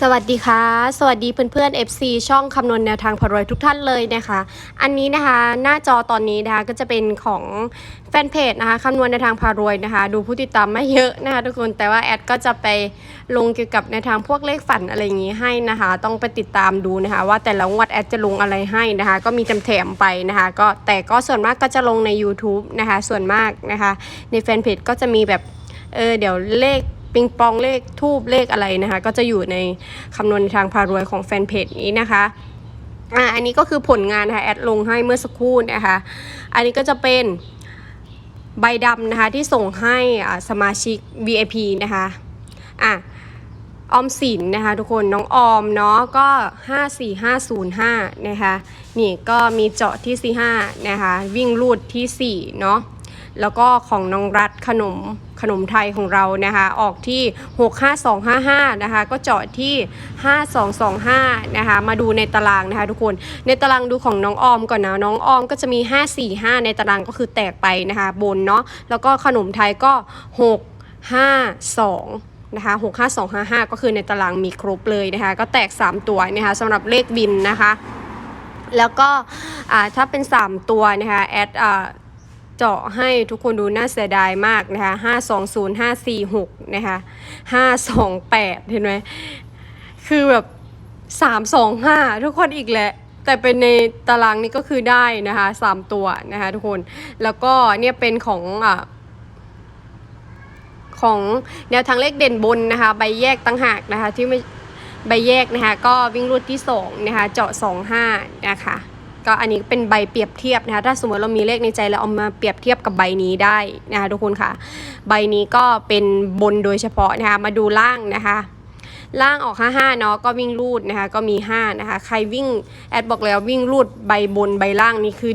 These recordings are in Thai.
สวัสดีค่ะ สวัสดีเพื่อนๆ FC ช่องคำนวณแนวทางพารวยทุกท่านเลยนะคะ อันนี้นะคะหน้าจอตอนนี้นะคะก็จะเป็นของแฟนเพจนะคะคำนวณแนวทางพารวยนะคะ ดูผู้ติดตามไม่เยอะนะคะทุกคนแต่ว่าแอดก็จะไปลงเกี่ยวกับในวทางพวกเลขฝันอะไรอย่างนี้ให้นะคะ ต้องไปติดตามดูนะคะ ว่าแต่ละงวดแอดจะลงอะไรให้นะคะ ก็มีแถมไปนะคะ ก็แต่ก็ส่วนมากก็จะลงใน YouTube นะคะ ส่วนมากนะคะ ในแฟนเพจก็จะมีแบบเออเดี๋ยวเลข ปิงปองเลขทูบเลขอะไรนะคะ ก็จะอยู่ในคำนวณทางพารวยของแฟนเพจนี้นะคะอ่าอันนี้ก็คือผลงานนะคะแอดลงให้เมื่อสักครู่นะคะ อันนี้ก็จะเป็นใบดำนะคะที่ส่งให้อาสมาชิก VIP นะคะอะออมสินนะคะทุกคนน้องออมเนาะก็ 54505 นะคะ นี่ก็มีเจาะที่ 45 นะคะ วิ่งรูดที่ 4 เนาะแล้วก็ของน้องรัฐขนม ขนมไทยของเรานะคะออกที่ 65255นะคะก็เจาะที่ 5225นะคะมาดูในตารางนะคะทุกคนในตารางดูของน้องออมก่อนนะน้องออมก็จะมี 545 ในตารางก็คือแตกไปนะคะบนเนาะแล้วก็ขนมไทยก็ 652นะคะ65255 ก็คือในตารางมีครบเลยนะคะ ก็แตก 3 ตัวนะคะสำหรับเลขบินนะคะ แล้วก็ถ้าเป็น 3 ตัวนะคะแอดอ เจาะให้ทุกคนดูน่าเสียดายมากนะคะ520 546นะคะ528เห็นไหมคือแบบ325ทุกคนอีกแหละแต่เป็นในตารางนี้ก็คือได้นะคะ3ตัวนะคะทุกคนแล้วก็เนี่ยเป็นของอ่าของแนวทางเลขเด่นบนนะคะ ใบแยกตั้งหากนะคะที่ไม่ใบแยกนะคะก็วิ่งรูดที่2นะคะเจาะ 25 นะคะ ก็อันนี้เป็นใบเปรียบเทียบนะคะถ้าสมมติเรามีเลขในใจแล้วเอามาเปรียบเทียบกับใบนี้ได้นะคะทุกคนค่ะ ใบนี้ก็เป็นบนโดยเฉพาะนะคะมาดูล่างนะคะล่างออก 55 เนาะก็วิ่งรูดนะคะก็มี 5 นะคะ ใครวิ่งแอดบอกแล้ววิ่งรูดใบบนใบล่างนี่คือ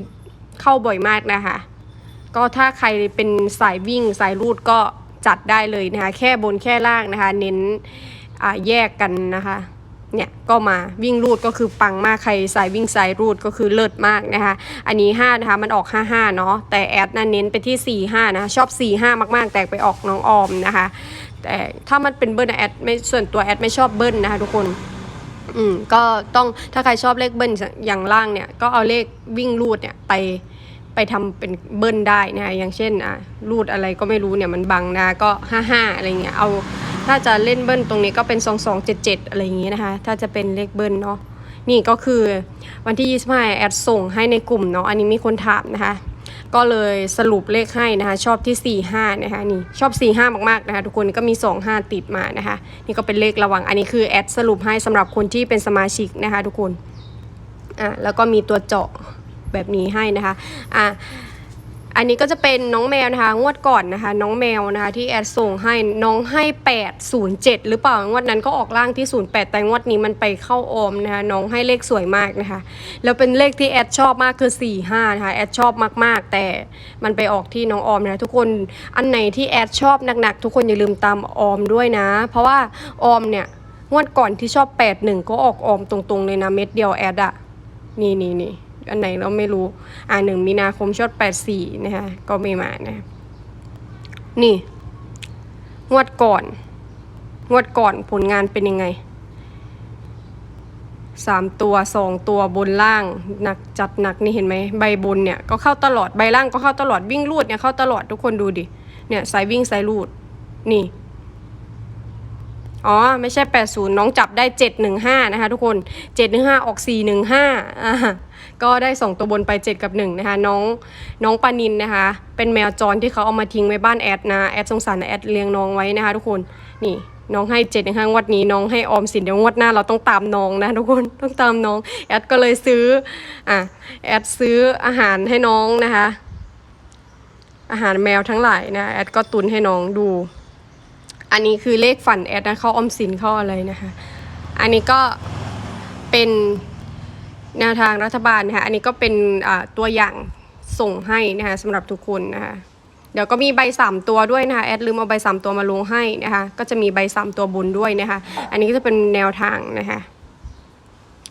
เข้าบ่อยมากนะคะ ก็ถ้าใครเป็นสายวิ่งสายรูดก็จัดได้เลยนะคะ แค่บนแค่ล่างนะคะ เน้นแยกกันนะคะ เนี่ยก็มาวิ่งรูดก็คือปังมากใครสายวิ่งสายรูดก็คือเลิศมากนะคะ อันนี้ 5 นะคะ มันออก 55 เนาะแต่แอดน่ะเน้นไปที่ 45 นะคะชอบ 45 มาก ๆ แต่ไปออกน้องออมนะคะ แต่ถ้ามันเป็นเบิ้ลนแอดไม่ส่วนตัวแอดไม่ชอบเบิ้ลนะคะทุกคนอืมก็ต้องถ้าใครชอบเลขเบิ้ลอย่างล่างเนี่ยก็เอาเลขวิ่งรูดเนี่ยไปไปทำเป็นเบิ้ลได้นะคะอย่างเช่นอะรูดอะไรก็ไม่รู้เนี่ยมันบังนะก็ 55 อะไรเงี้ยเอา ถ้าจะเล่นเบิ้ลตรงนี้ก็เป็น 2277 อะไรอย่างเงี้ยนะคะ ถ้าจะเป็นเลขเบิ้ลเนาะ นี่ก็คือวันที่ 25 แอดส่งให้ในกลุ่มเนาะ อันนี้มีคนถามนะคะ ก็เลยสรุปเลขให้นะคะ ชอบที่ 45 นะคะนี่ชอบ 45 มากๆนะคะ ทุกคนก็มี 25 ติดมานะคะ นี่ก็เป็นเลขระวัง อันนี้คือแอดสรุปให้สำหรับคนที่เป็นสมาชิกนะคะ ทุกคน อะแล้วก็มีตัวเจาะแบบนี้ให้นะคะ อะ อันนี้ก็จะเป็นน้องแมวนะคะ งวดก่อนนะคะ น้องแมวนะคะ ที่แอดส่งให้น้องให้ 807 หรือเปล่างวดนั้นก็ออกล่างที่ 08 แต่งวดนี้มันไปเข้าออมนะคะน้องให้เลขสวยมากนะคะ แล้วเป็นเลขที่แอดชอบมากคือ 4 5 นะคะแอดชอบมากๆ แต่มันไปออกที่น้องออมนะทุกคนอันไหนที่แอดชอบหนักๆ ทุกคนอย่าลืมตามออมด้วยนะ เพราะว่าออมเนี่ยงวดก่อนที่ชอบ 81 ก็ออกออมตรงๆเลยนะเม็ดเดียวแอดอะนี่นี่นี่ อันไหนเราไม่รู้ อ่าหนึ่งมีนาคมชด84นะคะก็ไม่มานะ นี่ งวดก่อน งวดก่อนผลงานเป็นยังไงสามตัวสองตัวบนล่างหนักจัดหนักนี่เห็นไหมใบบนเนี่ยก็เข้าตลอดใบล่างก็เข้าตลอดวิ่งรูดเนี่ยเข้าตลอดทุกคนดูดิเนี่ยสายวิ่งสายรูดนี่อ๋อ ไม่ใช่ 80 น้องจับได้ 715 นะคะทุกคน 715 ออก 415อ่า ก็ได้ส่งตัวบนไป 7 กับ 1 นะคะน้องน้องปานินนะคะ เป็นแมวจรที่เขาเอามาทิ้งไว้บ้านแอดนะแอดสงสารแอดเลี้ยงน้องไว้นะคะทุกคนนี่น้องให้7จ็ดงวดนี้น้องให้ออมสินเดี๋ยวงวดหน้าเราต้องตามน้องนะทุกคนต้องตามน้องแอดก็เลยซื้ออะแอดซื้ออาหารให้น้องนะคะ อาหารแมวทั้งหลายนะแอดก็ตุนให้น้องดู อันนี้คือเลขฝันแอดนะเขาออมสินเขาอะไรนะคะ อันนี้ก็เป็น แนวทางรัฐบาลนะคะอันนี้ก็เป็นตัวอย่างส่งให้นะคะสำหรับทุกคนนะคะเดี๋ยวก็มีใบสามตัวด้วยนะคะแอดลืมเอาใบสามตัวมาลงให้นะคะก็จะมีใบสามตัวบนด้วยนะคะอันนี้ก็จะเป็นแนวทางนะคะ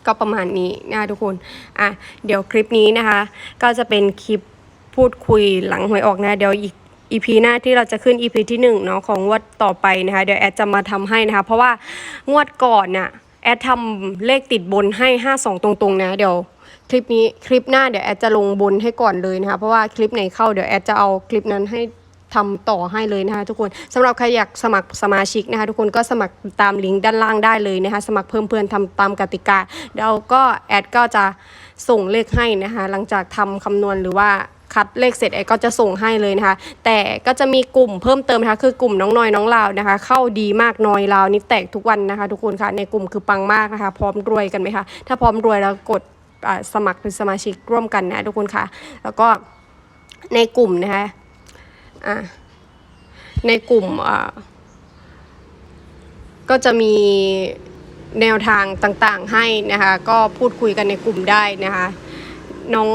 ก็ประมาณนี้นะคะทุกคนอะเดี๋ยวคลิปนี้นะคะก็จะเป็นคลิปพูดคุยหลังหวยออกนะเดี๋ยวอีก EP หน้าที่เราจะขึ้น EP ที่หนึ่งเนาะของงวดต่อไปนะคะเดี๋ยวแอดจะมาทำให้นะคะเพราะว่างวดก่อนน่ะ แอดทำเลขติดบนให้ 52 ตรงๆนะเดี๋ยวคลิปนี้คลิปหน้าเดี๋ยวแอดจะลงบนให้ก่อนเลยนะคะ เพราะว่าคลิปไหนเข้าเดี๋ยวแอดจะเอาคลิปนั้นให้ทำต่อให้เลยนะคะทุกคนสำหรับใครอยากสมัครสมาชิกนะคะทุกคนก็สมัครตามลิงก์ด้านล่างได้เลยนะคะสมัครเพิ่มเพื่อนทำตามกติกาเดี๋ยวก็แอดก็จะส่งเลขให้นะคะหลังจากทำคำนวณหรือว่า คัดเลขเสร็จแอดก็จะส่งให้เลยนะคะ แต่ก็จะมีกลุ่มเพิ่มเติมนะคะ คือกลุ่มน้องน้อยน้องลาวนะคะ เข้าดีมากน้อยลาวนี่แตกทุกวันนะคะ ทุกคนค่ะในกลุ่มคือปังมากนะคะ พร้อมรวยกันไหมคะถ้าพร้อมรวยแล้วกดสมัครเป็นสมาชิกร่วมกันนะทุกคนค่ะ แล้วก็ในกลุ่มนะคะในกลุ่มก็จะมีแนวทางต่างๆให้นะคะ ก็พูดคุยกันในกลุ่มได้นะคะ น้อง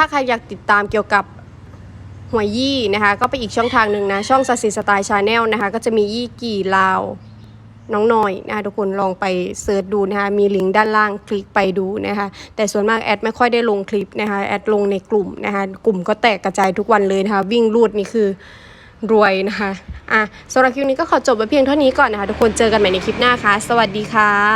ถ้าใครอยากติดตามเกี่ยวกับหวยยี่นะคะก็ไปอีกช่องทางหนึ่งนะช่องสัสิสไตล์ชาแนลนะคะก็จะมียี่กี่ลาวน้องหน่อยนะคะทุกคนลองไปเสิร์ชดูนะคะมีลิงก์ด้านล่างคลิกไปดูนะคะแต่ส่วนมากแอดไม่ค่อยได้ลงคลิปนะคะแอดลงในกลุ่มนะคะกลุ่มก็แตกกระจายทุกวันเลยนะคะวิ่งรูดนี่คือรวยนะคะอะสำหรับคลิปนี้ก็ขอจบไว้เพียงเท่านี้ก่อนนะคะทุกคนเจอกันใหม่ในคลิปหน้าค่ะ สวัสดีค่ะ